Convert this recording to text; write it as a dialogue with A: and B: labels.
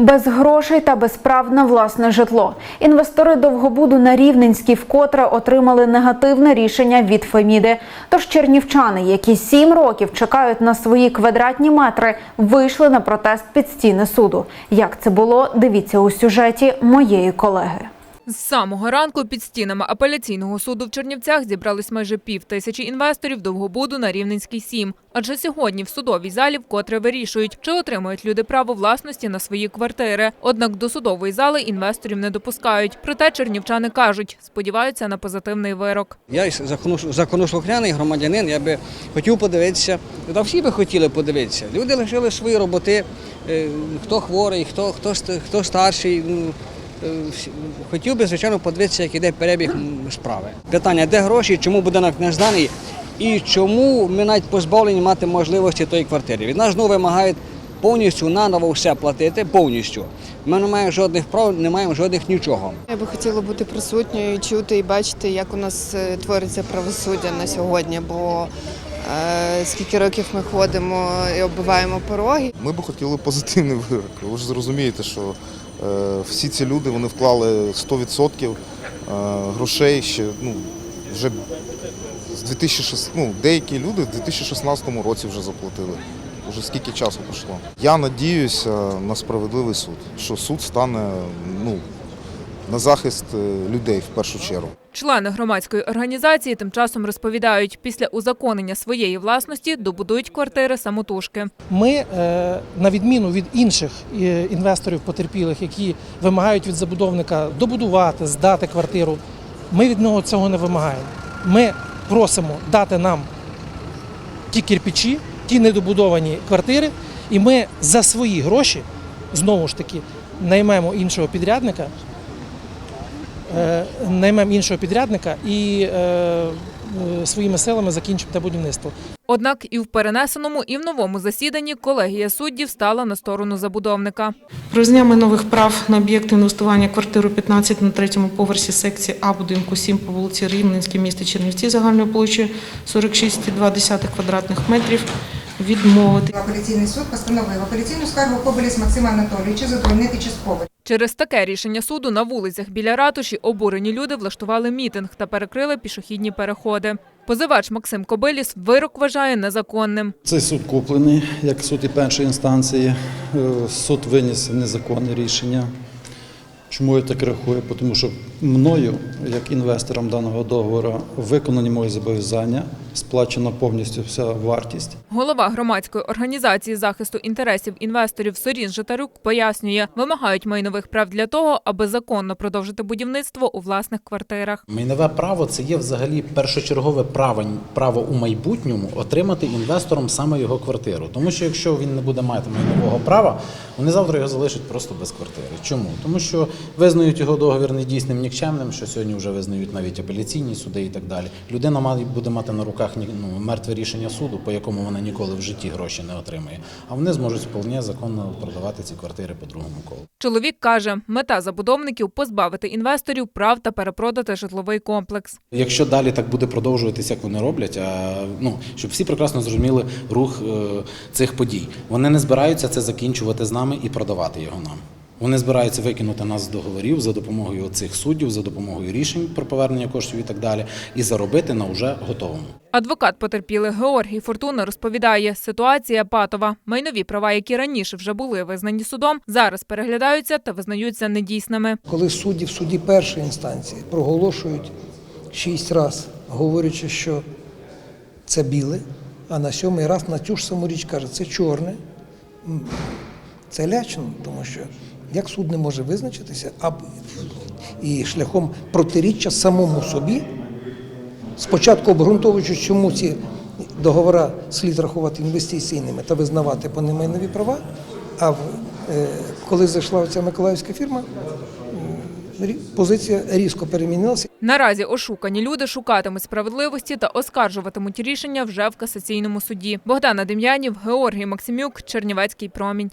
A: Без грошей та без прав на власне житло. Інвестори довгобуду на Рівненській вкотре отримали негативне рішення від Феміди. Тож чернівчани, які сім років чекають на свої квадратні метри, вийшли на протест під стіни суду. Як це було, дивіться у сюжеті моєї колеги.
B: З самого ранку під стінами апеляційного суду в Чернівцях зібрались майже пів тисячі інвесторів довгобуду на Рівненський 7. Адже сьогодні в судовій залі вкотре вирішують, чи отримають люди право власності на свої квартири. Однак до судової зали інвесторів не допускають. Проте чернівчани кажуть, сподіваються на позитивний вирок.
C: Я із законош- законослухняний громадянин, я би хотів подивитися, та всі би хотіли подивитися. Люди лишили свої роботи, е, хто хворий, хто, хто, хто старший. Хотів би, звичайно, подивитися, як іде перебіг справи. Питання, де гроші, чому будинок не зданий і чому ми навіть позбавлені мати можливості тої квартири. Від нас знову вимагають повністю наново все платити, повністю. Ми не маємо жодних прав, не маємо жодних нічого.
D: Я би хотіла бути присутньою, чути і бачити, як у нас е, твориться правосуддя на сьогодні. Бо скільки років ми ходимо і оббиваємо пороги.
E: Ми б хотіли позитивний вирок. Ви ж зрозумієте, що е, всі ці люди вони вклали 100% е, грошей ще ну, вже з 2006, ну, деякі люди в 2016 році вже заплатили. Уже скільки часу пройшло. Я надіюся на справедливий суд, що суд стане ну, на захист е, людей в першу чергу.
B: Члени громадської організації тим часом розповідають, після узаконення своєї власності добудують квартири самотужки.
F: Ми, е, на відміну від інших е, інвесторів потерпілих, які вимагають від забудовника добудувати, здати квартиру, ми від нього цього не вимагаємо. Ми просимо дати нам ті кирпичі, ті недобудовані квартири, і ми за свої гроші знову ж таки наймемо іншого підрядника. Е, Наймемо іншого підрядника і е, е, своїми силами закінчимо те будівництво.
B: Однак і в перенесеному, і в новому засіданні колегія суддів стала на сторону забудовника.
G: Про знями нових прав на об'єкт інвестування квартиру 15 на третьому поверсі секції А будинку 7 по вулиці Рівненській, місті Чернівці, загальною площею 46,2 квадратних метрів відмовити.
H: Апеляційний суд постановив апеляційну скаргу Коболєс Максима Анатолійовича задовольнити частково.
B: Через таке рішення суду на вулицях біля ратуші обурені люди влаштували мітинг та перекрили пішохідні переходи. Позивач Максим Кобиліс вирок вважає незаконним.
I: Цей суд куплений, як суд і першої інстанції. Е, Суд виніс незаконне рішення. Чому я так рахую? Тому що мною, як інвестором даного договору, виконані мої зобов'язання, сплачена повністю вся вартість.
B: Голова громадської організації захисту інтересів інвесторів Сорін Житарук пояснює, вимагають майнових прав для того, аби законно продовжити будівництво у власних квартирах.
J: Майнове право це є взагалі першочергове право, право у майбутньому отримати інвестором саме його квартиру. Тому що якщо він не буде мати майнового права, вони завтра його залишать просто без квартири. Чому? Тому що визнають його договір недійсним нікчемним, що сьогодні вже визнають навіть апеляційні суди і так далі. Людина має буде мати на руках ні- ну, мертве рішення суду, по якому вона ніколи в житті гроші не отримає. А вони зможуть вполне законно продавати ці квартири по другому колу.
B: Чоловік каже, мета забудовників позбавити інвесторів прав та перепродати житловий комплекс.
J: Якщо далі так буде продовжуватися, як вони роблять, а ну щоб всі прекрасно зрозуміли рух е, цих подій. Вони не збираються це закінчувати з нами і продавати його нам. Вони збираються викинути нас з договорів за допомогою цих суддів, за допомогою рішень про повернення коштів і так далі, і заробити на вже готовому.
B: Адвокат потерпілих Георгій Фортуна розповідає, ситуація патова. Майнові права, які раніше вже були визнані судом, зараз переглядаються та визнаються недійсними.
K: коли судді в суді першої інстанції проголошують шість разів, говорячи, що це біле, а на сьомий раз на цю ж саму річ каже, це чорне, це лячно, тому що як суд не може визначитися, а і шляхом протиріччя самому собі, спочатку обґрунтовуючи, чому ці договори слід рахувати інвестиційними та визнавати по ним майнові права, а е, коли зайшла ця миколаївська фірма, позиція різко перемінилася.
B: Наразі ошукані люди шукатимуть справедливості та оскаржуватимуть рішення вже в касаційному суді. Богдана Дем'янів, Георгій Максимюк, Чернівецький промінь.